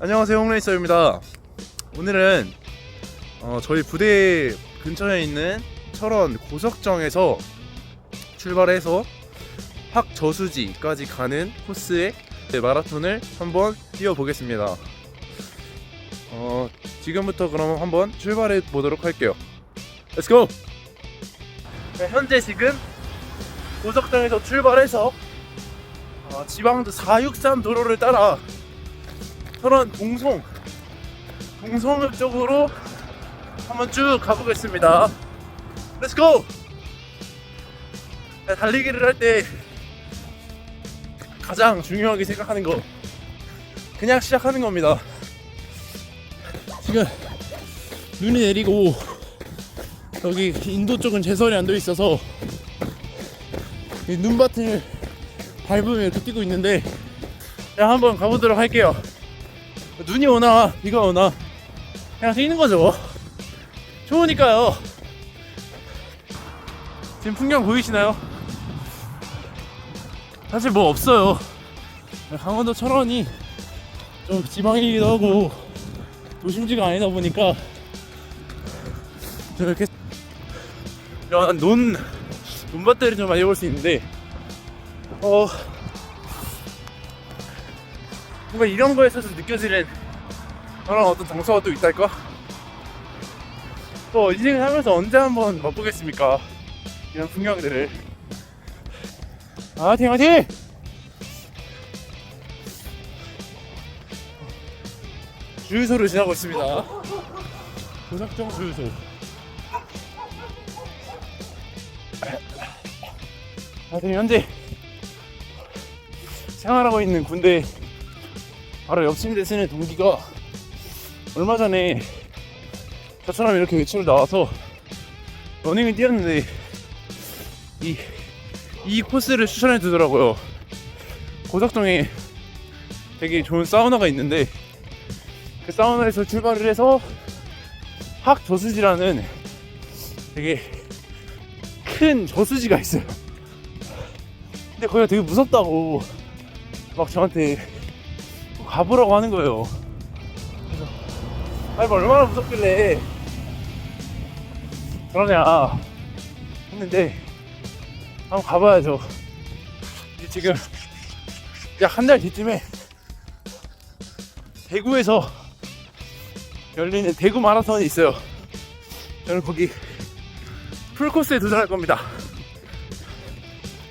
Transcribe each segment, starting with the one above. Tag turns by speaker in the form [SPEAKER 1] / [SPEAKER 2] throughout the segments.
[SPEAKER 1] 안녕하세요 홍레이서입니다. 오늘은 어, 저희 부대 근처에 있는 철원 고석정에서 출발해서 학저수지까지 가는 코스의 마라톤을 한번 뛰어보겠습니다. 어, 지금부터 그럼 한번 출발해 보도록 할게요. Go! 네, 현재 지금 고석정에서 출발해서 어, 지방도 463 도로를 따라 철원 동송 동성읍 쪽으로 한번 쭉 가보겠습니다. Let's! 네, 달리기를 할 때 가장 중요하게 생각하는 거 그냥 시작하는 겁니다. 지금 눈이 내리고 여기 인도 쪽은 제설이 안 돼 있어서 이 눈밭을 밟으면 이렇게 뛰고 있는데 자 한번 가보도록 할게요. 눈이 오나 비가 오나 그냥 뛰는 거죠. 좋으니까요. 지금 풍경 보이시나요? 사실 뭐 없어요. 강원도 철원이 좀 지방이기도 하고 도심지가 아니다 보니까 좀 이렇게 이런 논 논밭들을 좀 많이 볼 수 있는데 어 뭔가 이런 거에 있어서 느껴지는 그런 어떤 정서가 또 있달까? 또 인생을 살면서 언제 한번 맛보겠습니까? 이런 풍경들을. 아, 화이팅, 화이팅! 주유소를 지나고 있습니다. 고작정 주유소. 아, 지금 현재 생활하고 있는 군대 바로 옆 침대 쓰는 동기가 얼마 전에 저처럼 이렇게 외출을 나와서 러닝을 뛰었는데 이, 이 코스를 추천해 주더라고요. 고석동에 되게 좋은 사우나가 있는데 그 사우나에서 출발을 해서 학 저수지라는 되게 큰 저수지가 있어요. 근데 거기가 되게 무섭다고 막 저한테 가보라고 하는 거예요. 그래서 아니 뭐 얼마나 무섭길래 그러냐 했는데 한번 가봐야죠. 이게 지금 약 한 달 뒤쯤에 대구에서 열리는 대구 마라톤이 있어요. 저는 거기 풀코스에 도전할 겁니다.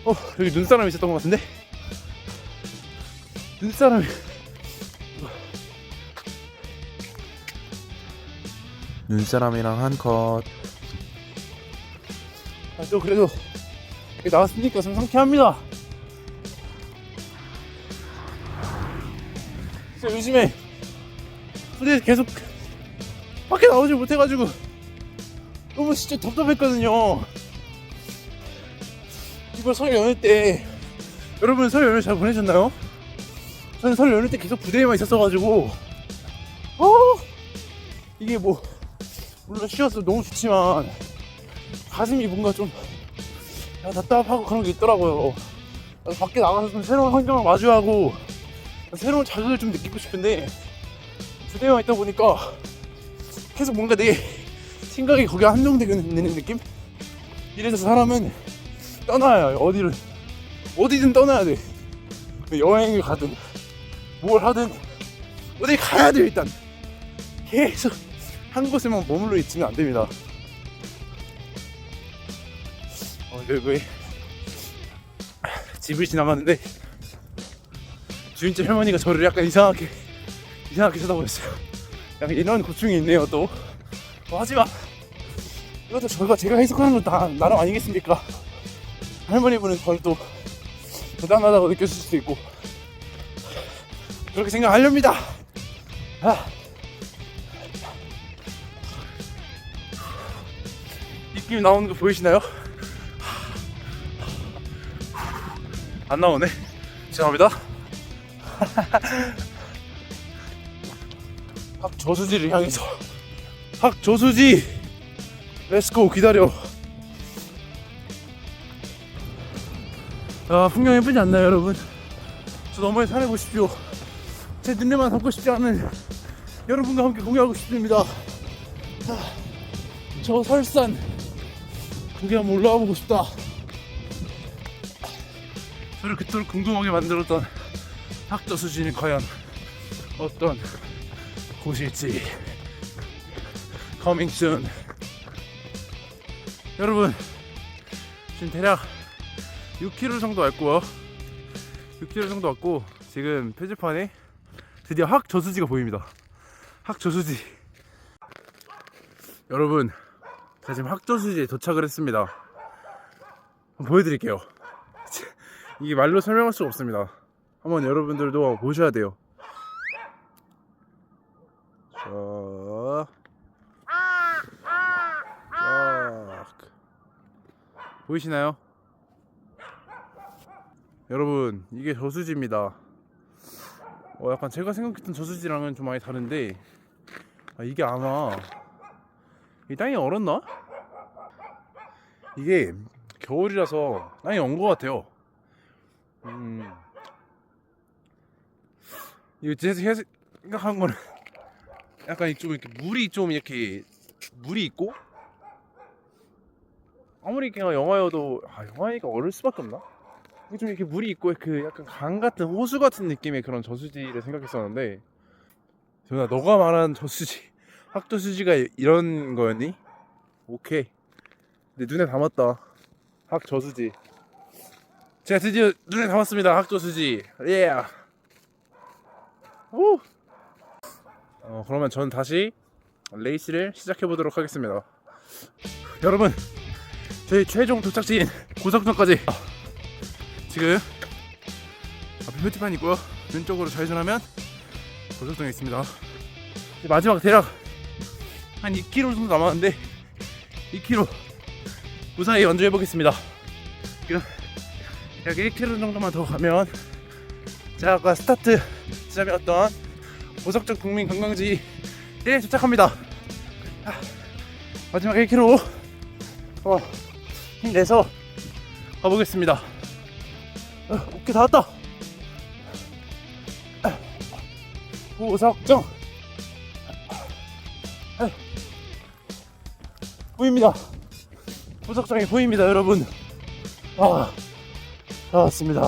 [SPEAKER 1] 어 여기 눈사람이 있었던 것 같은데 눈사람이
[SPEAKER 2] 눈사람이랑 한 컷.
[SPEAKER 1] 아, 또 그래도 여기 나왔으니까 좀 상쾌합니다. 진짜 요즘에 부대에서 계속 밖에 나오지 못해가지고 너무 진짜 답답했거든요. 이번 설 연휴 때 여러분 설 연휴 잘 보내셨나요? 저는 설 연휴 때 계속 부대에만 있었어가지고 어 이게 뭐 물론 쉬어서 너무 좋지만 가슴이 뭔가 좀 야, 답답하고 그런 게 있더라고요. 밖에 나가서 좀 새로운 환경을 마주하고 새로운 자극을 좀 느끼고 싶은데 부대에만 있다 보니까 계속 뭔가 내 생각이 거기에 한정되는 느낌? 이래서 사람은 떠나야 해요. 어디를 어디든 떠나야 돼. 여행을 가든 뭘 하든 어디 가야 돼 일단 계속 한 곳에만 머물러 있으면 안 됩니다. 어, 여기 집을 지나가는데 주인집 할머니가 저를 약간 이상하게 이상하게 쳐다보였어요. 약간 이런 고충이 있네요 또. 뭐 하지마. 이것도 저가 제가 해석하는 건다 나름 아니겠습니까? 할머니분은 저를 또 대단하다고 느꼈을 수도 있고 그렇게 생각하렵니다. 아. 입김 나오는 거 보이시나요? 안 나오네. 죄송합니다. 학 저수지를 향해서 학 저수지 렛츠고 기다려 아 풍경 예쁘지 않나요 여러분 저 너머에 산을 보십시오 제 눈에만 담고 싶지 않은 여러분과 함께 공유하고 싶습니다. 아, 저 설산 거기 한번 올라가 보고 싶다. 저를 그토록 궁금하게 만들었던 학교 수준이 과연 어떤 곳일지 coming soon. 여러분 지금 대략 6km 정도 왔고요. 6km 정도 왔고 지금 표지판에 드디어 학 저수지가 보입니다. 학 저수지. 여러분, 제가 지금 학 저수지에 도착을 했습니다. 보여드릴게요. 이게 말로 설명할 수가 없습니다. 한번 여러분들도 보셔야 돼요. 자, 쫙. 보이시나요? 여러분 이게 저수지입니다 어, 약간 제가 생각했던 저수지랑은 좀 많이 다른데 아, 이게 아마 이 땅이 얼었나? 이게 겨울이라서 땅이 얼은 것 같아요 음 이거 제 생각한 거는 약간 좀 이렇게 물이 좀 이렇게 물이 있고 아무리 그냥 영화여도 아 영화니까 얼을 수밖에 없나? 이게 좀 이렇게 물이 있고 그 약간 강 같은 호수 같은 느낌의 그런 저수지를 생각했었는데 전아 너가 말한 저수지 학저수지가 이런 거였니? 오케이. 내 눈에 담았다. 학 저수지. 제가 드디어 눈에 담았습니다 학저수지. 예 오! 어, 그러면 전 다시 레이스를 시작해 보도록 하겠습니다. 여러분 저희 최종 도착지인 고석정까지. 지금 앞에 표지판 있고요. 왼쪽으로 좌회전하면 고속정에 있습니다. 마지막 대략 한 2km 정도 남았는데 2km 무사히 완주해 보겠습니다. 지금 약 1km 정도만 더 가면 제가 아까 스타트 지점이었던 고석정 국민 관광지에 도착합니다. 아, 마지막 1km 어, 힘내서 가보겠습니다. 어, 오케이 다 왔다. 고석정 보입니다. 고석정이 보입니다 여러분. 아, 다 왔습니다.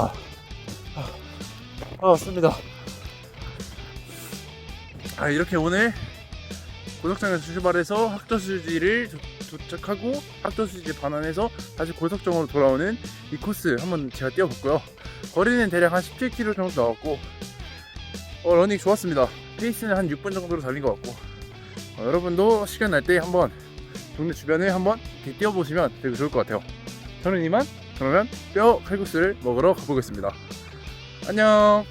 [SPEAKER 1] 아, 다 왔습니다. 아 이렇게 오늘 고석정에서 출발해서 학저수지를 도- 도착하고 학저수지 반환해서 다시 고석정으로 돌아오는 이 코스 한번 제가 뛰어봤고요. 거리는 대략 한 17km 정도 나왔고 어, 러닝 좋았습니다. 페이스는 한 6분 정도로 달린 것 같고 어, 여러분도 시간 날 때 한번 동네 주변에 한번 뛰어보시면 되게 좋을 것 같아요. 저는 이만 그러면 뼈 칼국수를 먹으러 가보겠습니다. 안녕